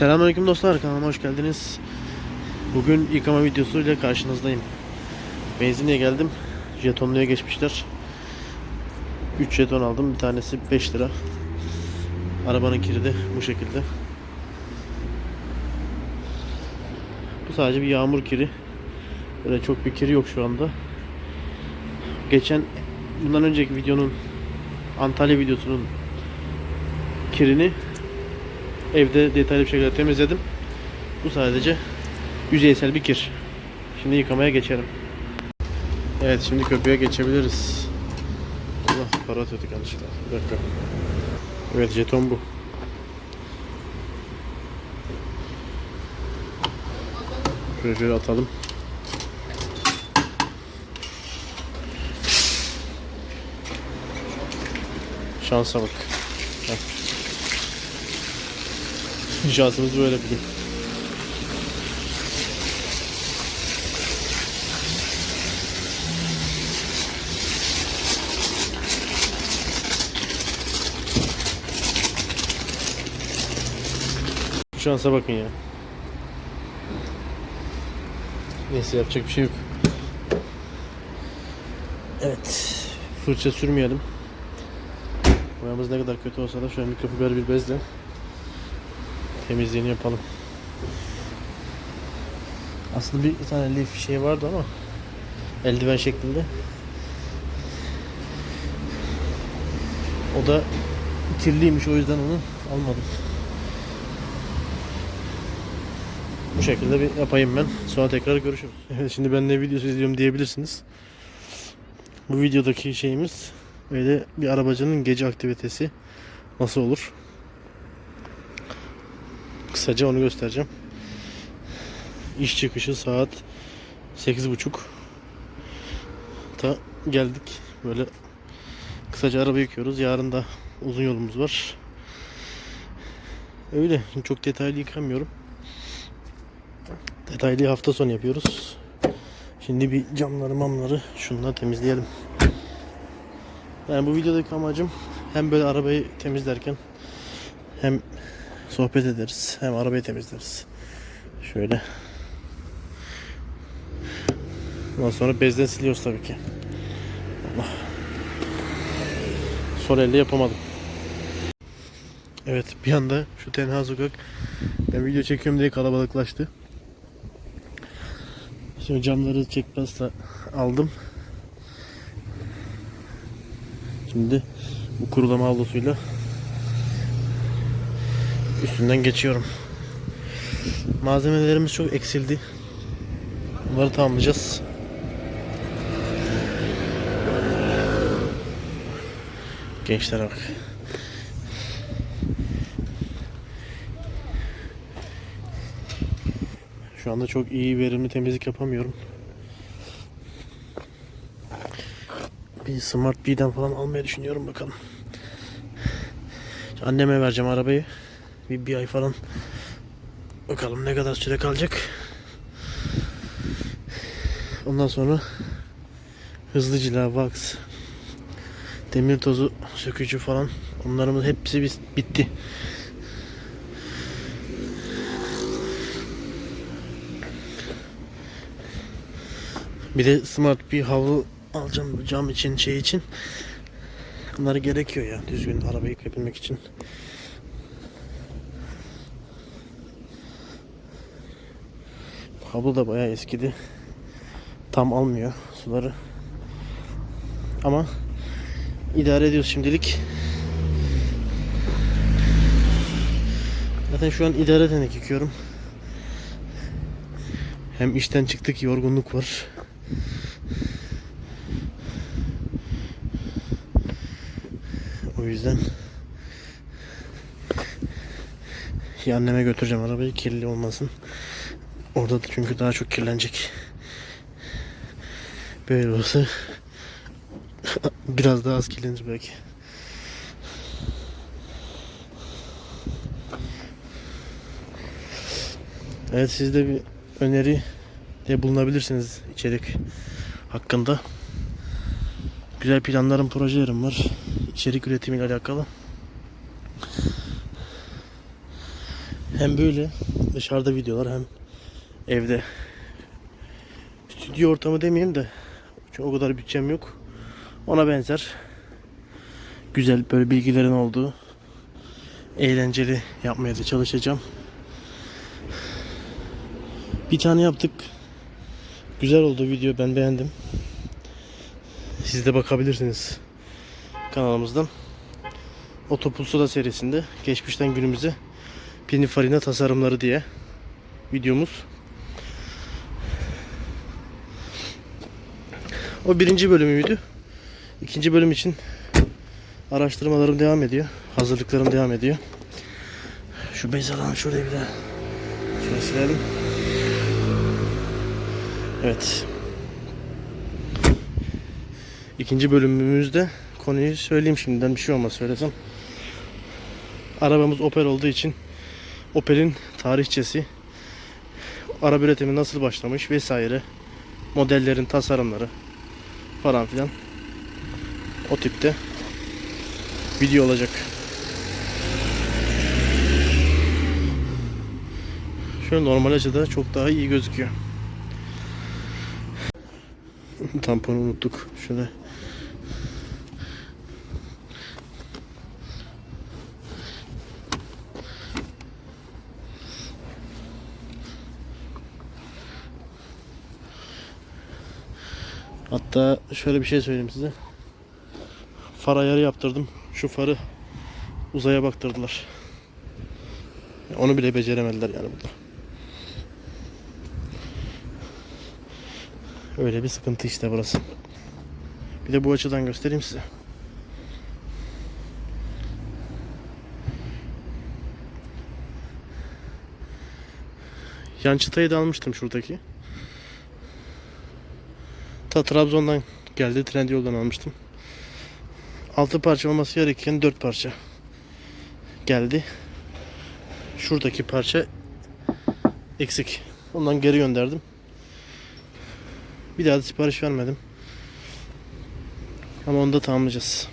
Selamünaleyküm dostlar kanalıma hoş geldiniz. Bugün yıkama videosuyla karşınızdayım. Benzinliğe geldim. Jetonluya geçmişler. 3 jeton aldım. Bir tanesi 5 lira. Arabanın kiri de bu şekilde. Bu sadece bir yağmur kiri. Böyle çok bir kiri yok şu anda. Geçen bundan önceki videonun Antalya videosunun kirini evde detaylı bir şekilde temizledim. Bu sadece yüzeysel bir kir. Şimdi yıkamaya geçelim. Evet şimdi köpüğe geçebiliriz. Allah para atıyorduk yanlışlıkla. Bir dakika. Evet jeton bu. Şöyle şöyle atalım. Şansa bak. Heh. Şansımız böyle bugün. Şansa bakın ya. Neyse yapacak bir şey yok. Evet. Fırça sürmeyelim. Boyamız ne kadar kötü olsa da şöyle mikrofiber bir bezle temizliğini yapalım. Aslında bir tane lif şey vardı ama eldiven şeklinde. O da kirliymiş o yüzden onu almadım. Bu şekilde bir yapayım ben. Sonra tekrar görüşürüz. Evet şimdi ben ne videosu izliyorum diyebilirsiniz. Bu videodaki şeyimiz böyle bir arabacının gece aktivitesi nasıl olur? Kısaca onu göstereceğim. İş çıkışı saat 8.30 ta geldik. Böyle kısaca araba yıkıyoruz. Yarın da uzun yolumuz var. Öyle. Çok detaylı yıkamıyorum. Detaylı hafta sonu yapıyoruz. Şimdi bir camları mamları şunları temizleyelim. Yani bu videodaki amacım hem böyle arabayı temizlerken hem sohbet ederiz hem arabayı temizleriz. Şöyle. Ondan sonra bezden siliyoruz tabii ki. Allah. Sol elle yapamadım. Evet bir anda şu tenha sokak ben video çekiyorum diye kalabalıklaştı. Şimdi camları çekmezle aldım. Şimdi bu kurulama havlusuyla üstünden geçiyorum. Malzemelerimiz çok eksildi. Bunları tamamlayacağız. Gençler bak. Şu anda çok iyi verimli temizlik yapamıyorum. Bir Smart B'den falan almayı düşünüyorum bakalım. Anneme vereceğim arabayı. Bir, bir ay falan. Bakalım ne kadar süre kalacak. Ondan sonra hızlı cila, wax, demir tozu sökücü falan onlarımız hepsi bis- bitti. Bir de smart bir havlu alacağım cam için şey için. Bunları gerekiyor ya düzgün arabayı yıkayabilmek için. Havlu da bayağı eskidi. Tam almıyor suları. Ama idare ediyoruz şimdilik. Zaten şu an idare ederek yıkıyorum. Hem işten çıktık yorgunluk var. O yüzden anneme götüreceğim arabayı kirli olmasın. Orada da çünkü daha çok kirlenecek. Böyle olsa biraz daha az kirlenir belki. Evet siz de bir öneri de bulunabilirsiniz içerik hakkında. Güzel planlarım, projelerim var. İçerik üretimiyle alakalı. Hem böyle dışarıda videolar hem evde. Stüdyo ortamı demeyeyim de çünkü o kadar bütçem yok. Ona benzer. Güzel böyle bilgilerin olduğu eğlenceli yapmaya da çalışacağım. Bir tane yaptık. Güzel oldu video ben beğendim. Siz de bakabilirsiniz kanalımızdan. Otopulsoda serisinde geçmişten günümüze Pininfarina tasarımları diye videomuz. O birinci bölümüydü. İkinci bölüm için araştırmalarım devam ediyor. Hazırlıklarım devam ediyor. Şu bez alanı şuraya bir daha şöyle silelim. Evet. İkinci bölümümüzde konuyu söyleyeyim şimdiden bir şey olmaz söylesem. Arabamız Opel olduğu için Opel'in tarihçesi, araba üretimi nasıl başlamış vesaire, modellerin tasarımları falan filan o tipte video olacak. Şöyle normal açıda çok daha iyi gözüküyor. Tamponu unuttuk. Şöyle Hatta şöyle bir şey söyleyeyim size. Far ayarı yaptırdım. Şu farı uzaya baktırdılar. Onu bile beceremediler yani burada. Öyle bir sıkıntı işte burası. Bir de bu açıdan göstereyim size. Yan çıtayı da almıştım şuradaki. Ta Trabzon'dan geldi. Trendyol'dan almıştım. 6 parça olması gerekirken 4 parça geldi. Şuradaki parça eksik. Ondan geri gönderdim. Bir daha da sipariş vermedim. Ama onu da tamamlayacağız.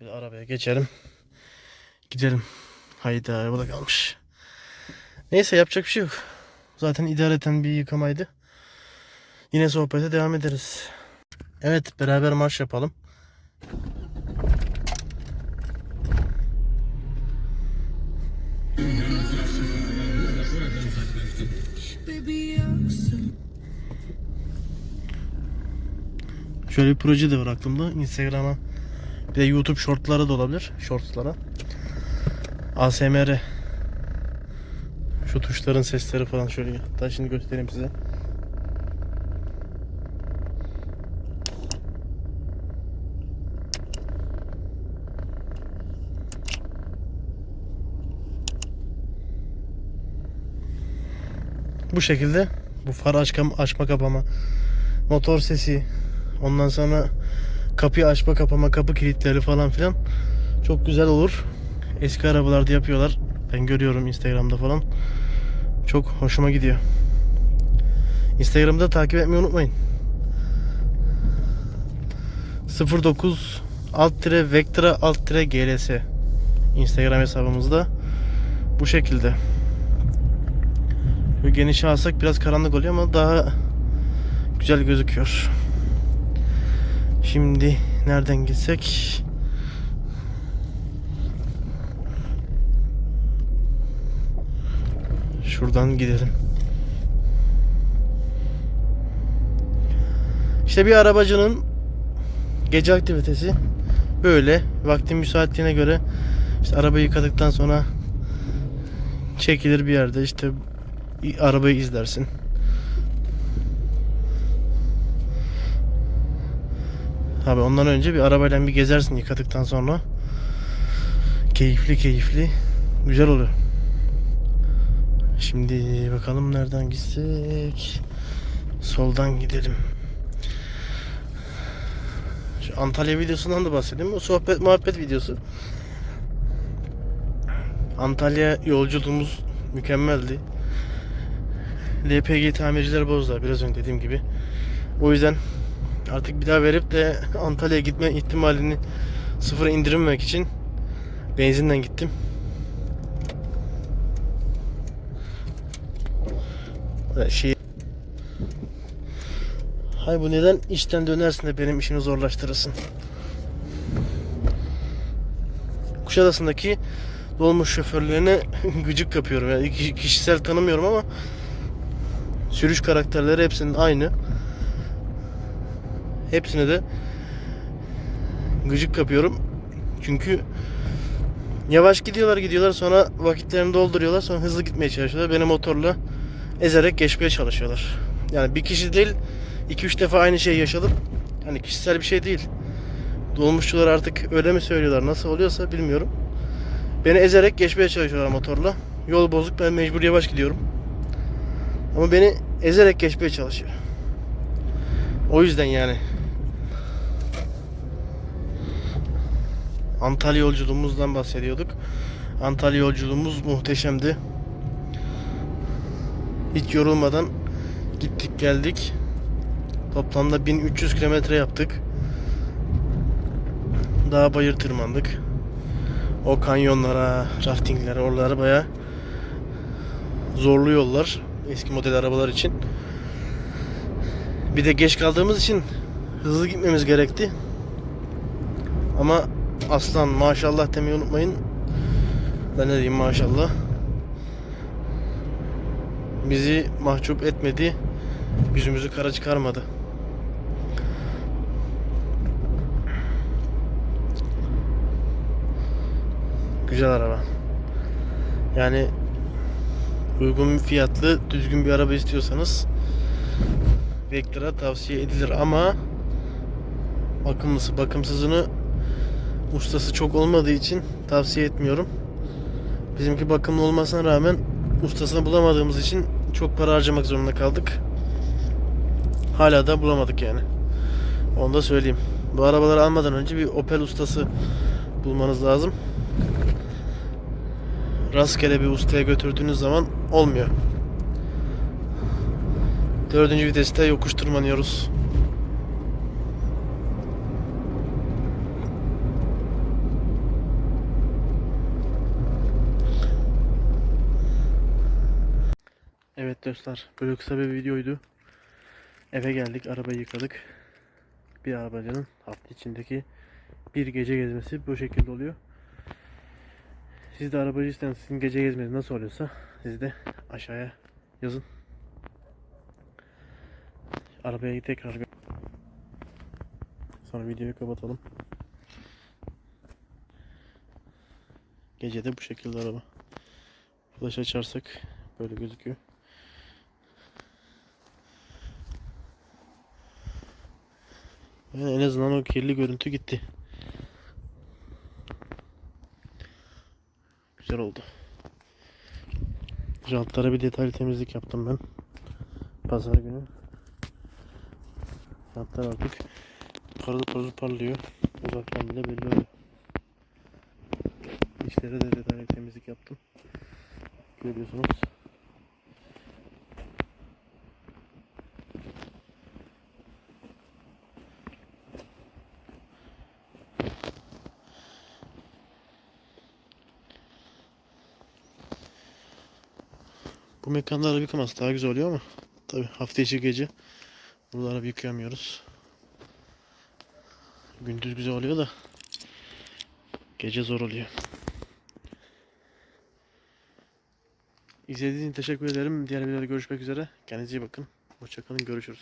Bir arabaya geçelim. Gidelim. Haydi arabada kalmış. Neyse yapacak bir şey yok. Zaten idareten bir yıkamaydı. Yine sohbete devam ederiz. Evet beraber marş yapalım. Şöyle bir proje de var aklımda. Instagram'a bir de YouTube shortlara da olabilir. Shortslara. ASMR şu tuşların sesleri falan şöyle hatta şimdi göstereyim size. Bu şekilde bu far açma, açma kapama, motor sesi, ondan sonra kapıyı açma kapama, kapı kilitleri falan filan çok güzel olur. Eski arabalarda yapıyorlar. Ben görüyorum Instagram'da falan. Çok hoşuma gidiyor. Instagram'da takip etmeyi unutmayın. 09 alt tire Vectra alt tire GLS Instagram hesabımızda bu şekilde. Böyle genişe alsak biraz karanlık oluyor ama daha güzel gözüküyor. Şimdi nereden gitsek? Şuradan gidelim. İşte bir arabacının gece aktivitesi böyle. Vaktin müsaitliğine göre işte arabayı yıkadıktan sonra çekilir bir yerde işte arabayı izlersin. Abi ondan önce bir arabayla bir gezersin yıkadıktan sonra. Keyifli keyifli. Güzel oluyor. Şimdi bakalım nereden gitsek. Soldan gidelim. Şu Antalya videosundan da bahsedeyim. O sohbet muhabbet videosu. Antalya yolculuğumuz mükemmeldi. LPG tamirciler bozdular biraz önce dediğim gibi. O yüzden Artık bir daha verip de Antalya'ya gitme ihtimalini sıfıra indirmemek için benzinden gittim. Şey Hay bu neden işten dönersin de benim işimi zorlaştırırsın? Kuşadası'ndaki dolmuş şoförlerine gıcık kapıyorum. Yani ki- kişisel tanımıyorum ama sürüş karakterleri hepsinin aynı. Hepsine de gıcık kapıyorum. Çünkü yavaş gidiyorlar gidiyorlar sonra vakitlerini dolduruyorlar sonra hızlı gitmeye çalışıyorlar. Beni motorla ezerek geçmeye çalışıyorlar. Yani bir kişi değil 2-3 defa aynı şeyi yaşadım. Hani kişisel bir şey değil. Dolmuşçular artık öyle mi söylüyorlar nasıl oluyorsa bilmiyorum. Beni ezerek geçmeye çalışıyorlar motorla. Yol bozuk ben mecbur yavaş gidiyorum. Ama beni ezerek geçmeye çalışıyor. O yüzden yani. Antalya yolculuğumuzdan bahsediyorduk. Antalya yolculuğumuz muhteşemdi. Hiç yorulmadan gittik geldik. Toplamda 1300 kilometre yaptık. Dağ bayır tırmandık. O kanyonlara, raftinglere, oraları baya zorlu yollar. Eski model arabalar için. Bir de geç kaldığımız için hızlı gitmemiz gerekti. Ama aslan maşallah demeyi unutmayın. Ben ne diyeyim maşallah. Bizi mahcup etmedi. Yüzümüzü kara çıkarmadı. Güzel araba. Yani uygun fiyatlı düzgün bir araba istiyorsanız Vectra tavsiye edilir ama bakımlısı bakımsızını ustası çok olmadığı için tavsiye etmiyorum. Bizimki bakımlı olmasına rağmen ustasını bulamadığımız için çok para harcamak zorunda kaldık. Hala da bulamadık yani. Onu da söyleyeyim. Bu arabaları almadan önce bir Opel ustası bulmanız lazım. Rastgele bir ustaya götürdüğünüz zaman olmuyor. Dördüncü viteste yokuş tırmanıyoruz. Evet dostlar, böyle kısa bir videoydu. Eve geldik, arabayı yıkadık. Bir arabacının hafta içindeki bir gece gezmesi bu şekilde oluyor. Siz de arabacıysan sizin gece gezmeniz nasıl oluyorsa siz de aşağıya yazın. Arabaya tekrar Sonra videoyu kapatalım. Gece de bu şekilde araba. Flash açarsak böyle gözüküyor. Yani en azından o kirli görüntü gitti. Güzel oldu. Jantlara bir detaylı temizlik yaptım ben. Pazar günü. Jantlar artık parıl parıl parlıyor. Uzaktan bile belli oluyor. İçlere de detaylı temizlik yaptım. Görüyorsunuz. Bu mekanda araba yıkaması daha güzel oluyor ama tabi hafta içi gece burada araba yıkayamıyoruz. Gündüz güzel oluyor da gece zor oluyor. İzlediğiniz için teşekkür ederim. Diğer videoda görüşmek üzere. Kendinize iyi bakın. Hoşçakalın. Görüşürüz.